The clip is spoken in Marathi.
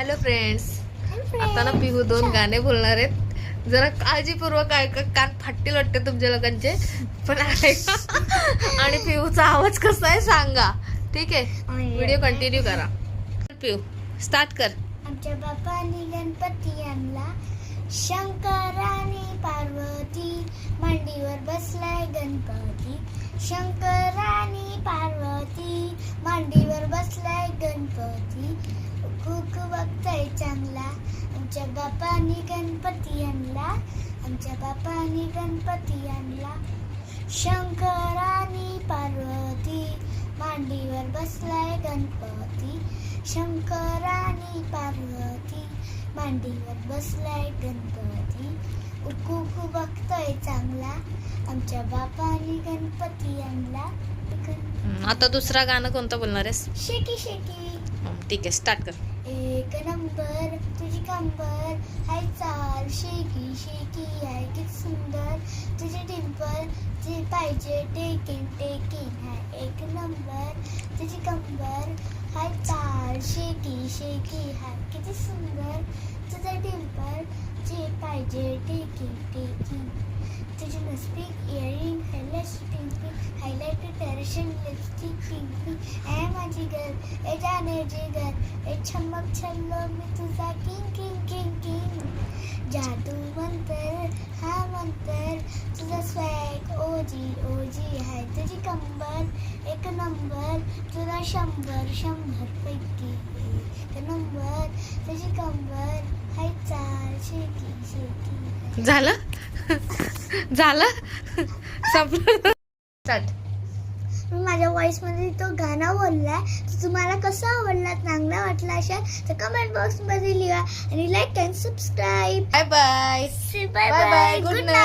हॅलो फ्रेंड्स आता ना पिहू दोन गाणे बोलणार आहेत. जरा काळजीपूर्वक ऐका कान फाटतील वाटते तुमच्या लोकांचे पण ऐका आणि पिहूचा आवाज कसा आहे सांगा. ठीक आहे? व्हिडिओ कंटिन्यू करा. पिहू. स्टार्ट कर. आमच्या बापानी गणपती आणला शंकराने पार्वती मांडीवर बसलाय गणपती. शंकराने पार्वती मांडीवर बसलाय गणपती. खूप बघताय चांगला. आमच्या बापाने गणपती आणला. आमच्या बापानी गणपती आणला. शंकराने पार्वती मांडीवर बसलाय गणपती. शंकराने पार्वती मांडीवर बसलाय गणपती. उकू बघतोय चांगला. आमच्या बापाने गणपती आणला. आता दुसरा गाणं कोणतं बोलणार आहेस? शेकी शेकी. ठीक आहे स्टार्ट कर. एक नंबर तुझी कंबर हाय चाल. शेकी शेकी आहे किती सुंदर. तुझे डिंपल जे पाहिजे टेकिंग टेकिंग आहे एक नंबर तुझी कंबर हाय चाल. शेकी शेकी हाय किती सुंदर. तुझा डिंपल जे पाहिजे टेकिंग टेकिंग तुझे नस्पिक इयरिंग माझी गर्ल ए जाने जिगर ए छमक छल्लो मी तुझा किंग किंग किंग किंग जादू मंतर हा मंतर. तुझा स्वॅग ओजी ओजी आहे. तुझी कंबर एक नंबर तुला शंभर शंभर पैकी. एक नंबर तुझी कंबर हाय चाल शेकी शेकी. झालं? झालं? संपलं स्टार्ट माझ्या व्हॉइसमध्ये तो गाणं बोललाय तर तुम्हाला कसा आवडला चांगला वाटला असेल तर कमेंट बॉक्समध्ये लिहा आणि like and subscribe bye bye bye bye bye good night